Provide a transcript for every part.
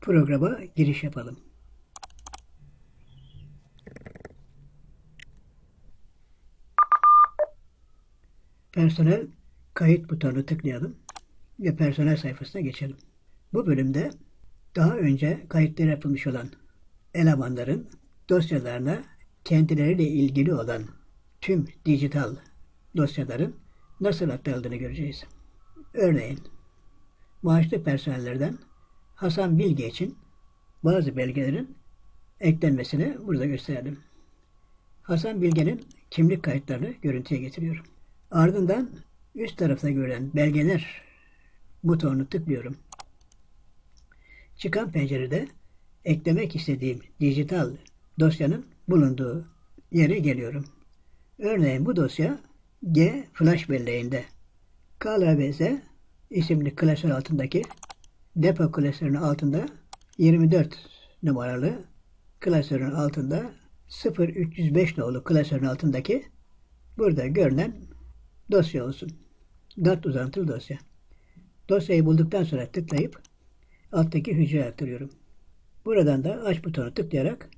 programa giriş yapalım. Personel kayıt butonunu tıklayalım ve personel sayfasına geçelim. Bu bölümde daha önce kayıtları yapılmış olan elemanların dosyalarına kendileriyle ilgili olan tüm dijital dosyaların nasıl aktarıldığını göreceğiz. Örneğin maaşlı personellerden Hasan Bilge için bazı belgelerin eklenmesini burada gösterelim. Hasan Bilge'nin kimlik kayıtlarını görüntüye getiriyorum. Ardından üst tarafta görülen belgeler butonunu tıklıyorum. Çıkan pencerede eklemek istediğim dijital dosyanın bulunduğu yere geliyorum. Örneğin bu dosya G flash belleğinde KLBZ isimli klasör altındaki depo klasörünün altında 24 numaralı klasörün altında 0305 nolu klasörün altındaki burada görünen dosya olsun. DAT uzantılı dosya. Dosyayı bulduktan sonra tıklayıp alttaki hücreye aktarıyorum. Buradan da aç butonu tıklayarak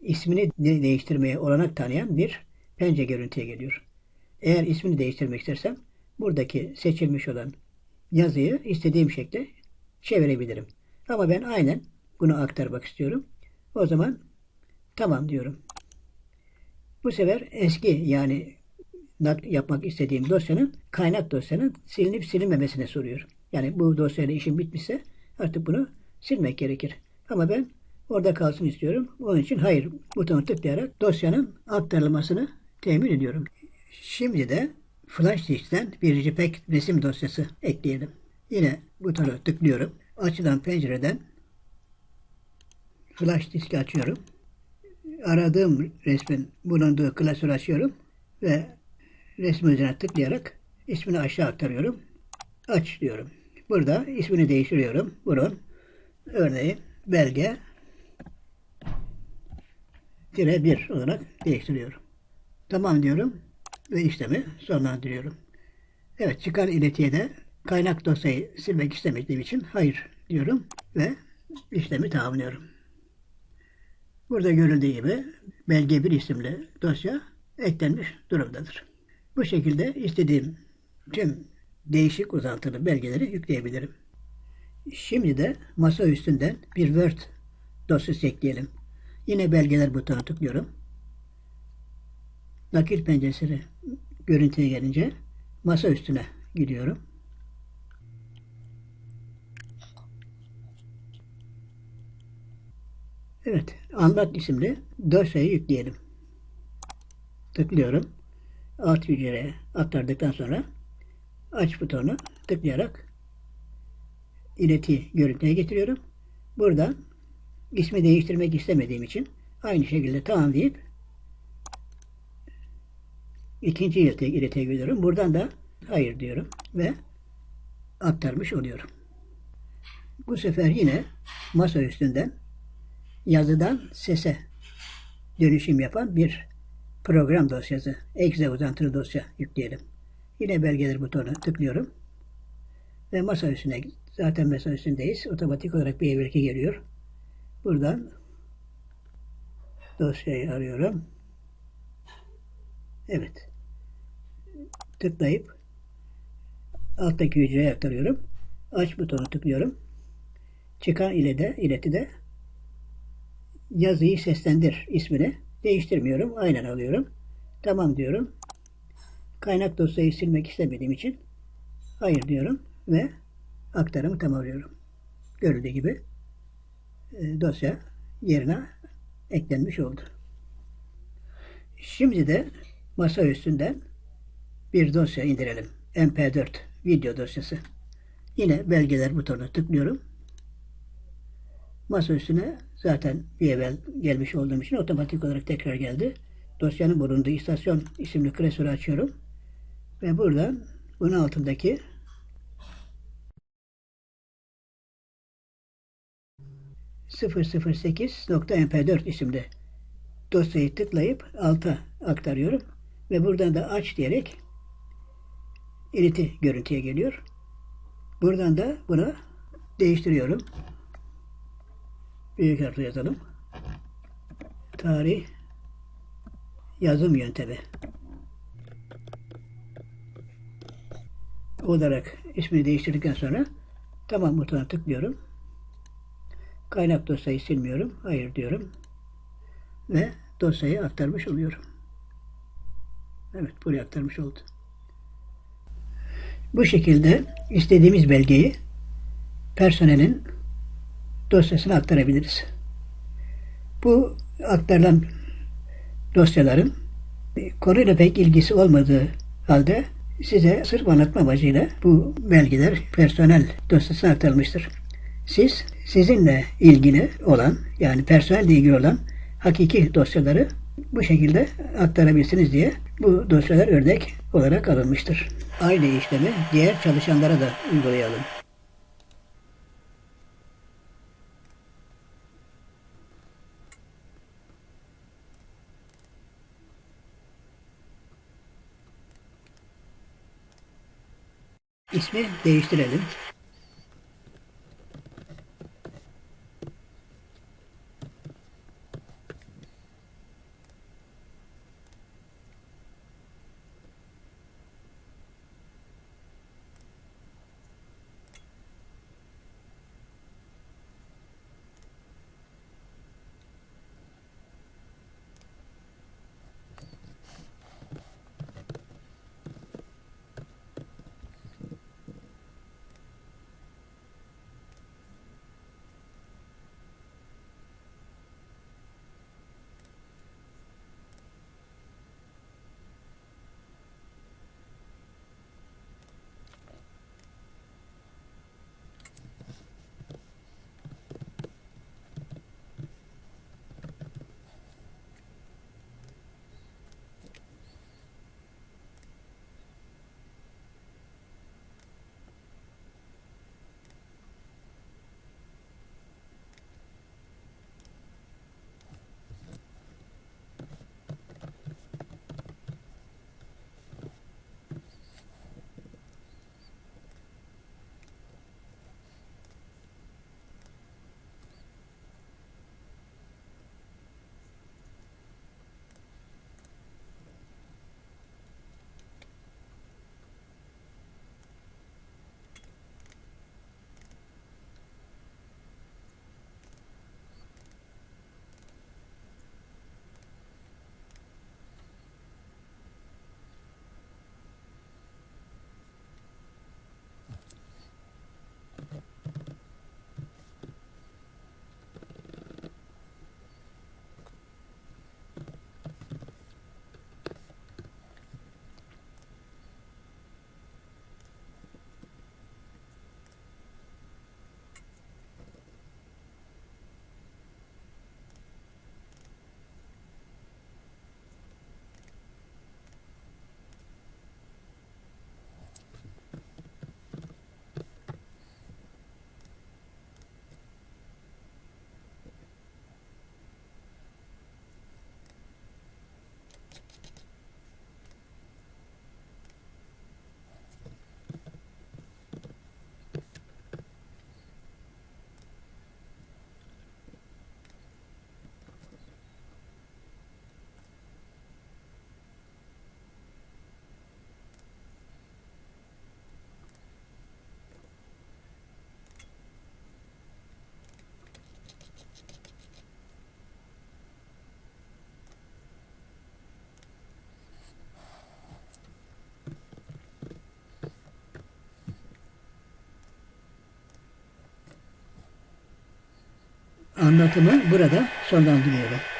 ismini de- değiştirmeye olanak tanıyan bir pencere görüntüye geliyor. Eğer ismini değiştirmek istersem buradaki seçilmiş olan yazıyı istediğim şekilde çevirebilirim. Ama ben aynen bunu aktarmak istiyorum. O zaman tamam diyorum. Bu sefer eski yani yapmak istediğim dosyanın kaynak dosyanın silinip silinmemesine soruyor. Yani bu dosyayla işim bitmişse artık bunu silmek gerekir. Ama ben orada kalsın istiyorum. Onun için hayır butonu tıklayarak dosyanın aktarılmasını temin ediyorum. Şimdi de Flash Disk'ten bir JPEG resim dosyası ekleyelim. Yine butonu tıklıyorum. Açılan pencereden Flash Disk'i açıyorum. Aradığım resmin bulunduğu klasörü açıyorum ve resmin üzerine tıklayarak ismini aşağı aktarıyorum. Aç diyorum. Burada ismini değiştiriyorum. Bunun örneğin belge tire 1 olarak değiştiriyorum. Tamam diyorum ve işlemi sonlandırıyorum. Evet çıkan iletiye de kaynak dosyayı silmek istemediğim için hayır diyorum ve işlemi tamamlıyorum. Burada görüldüğü gibi belge 1 isimli dosya eklenmiş durumdadır. Bu şekilde istediğim tüm değişik uzantılı belgeleri yükleyebilirim. Şimdi de masa üstünden bir Word dosyası ekleyelim. Yine belgeler butonu tıklıyorum. Nakil penceresi görüntüye gelince masa üstüne gidiyorum. Evet, anlat isimli dosyayı yükleyelim. Tıklıyorum. Alt hücreye aktardıktan sonra aç butonu tıklayarak ileti görüntüye getiriyorum. Buradan ismi değiştirmek istemediğim için aynı şekilde tamam deyip ikinci iletiye, iletiye gidiyorum. Buradan da hayır diyorum ve aktarmış oluyorum. Bu sefer yine masa üstünden yazıdan sese dönüşüm yapan bir program dosyası, exe uzantılı dosya yükleyelim. Yine belgeler butonu tıklıyorum. Ve masa üstüne, zaten masa üstündeyiz. Otomatik olarak bir evvelki geliyor. Buradan dosyayı arıyorum. Evet. Tıklayıp alttaki hücreye aktarıyorum. Aç butonu tıklıyorum. Çıkan ile de, ileti de yazıyı seslendir ismini değiştirmiyorum. Aynen alıyorum. Tamam diyorum. Kaynak dosyayı silmek istemediğim için hayır diyorum ve aktarımı tamamlıyorum. Görüldüğü gibi e, dosya yerine eklenmiş oldu. Şimdi de masa üstünden bir dosya indirelim. MP4 video dosyası. Yine belgeler butonuna tıklıyorum. Masa üstüne zaten bir evvel gelmiş olduğum için otomatik olarak tekrar geldi. Dosyanın bulunduğu istasyon isimli klasörü açıyorum. Ve buradan bunun altındaki .mp4 isimli dosyayı tıklayıp alta aktarıyorum. Ve buradan da aç diyerek ileti görüntüye geliyor. Buradan da bunu değiştiriyorum. Büyük harfle yazalım. Tarih yazım yöntemi olarak ismini değiştirdikten sonra tamam butonuna tıklıyorum. Kaynak dosyayı silmiyorum. Hayır diyorum. Ve dosyayı aktarmış oluyorum. Evet buraya aktarmış oldu. Bu şekilde istediğimiz belgeyi personelin dosyasına aktarabiliriz. Bu aktarılan dosyaların konuyla pek ilgisi olmadığı halde size sırf anlatma amacıyla bu belgeler personel dosyasına aktarılmıştır. Siz sizinle ilgili olan yani personelle ilgili olan hakiki dosyaları bu şekilde aktarabilirsiniz diye bu dosyalar örnek olarak alınmıştır. Aynı işlemi diğer çalışanlara da uygulayalım. İsmi değiştirelim. Anlatımı burada sonlandırıyorum.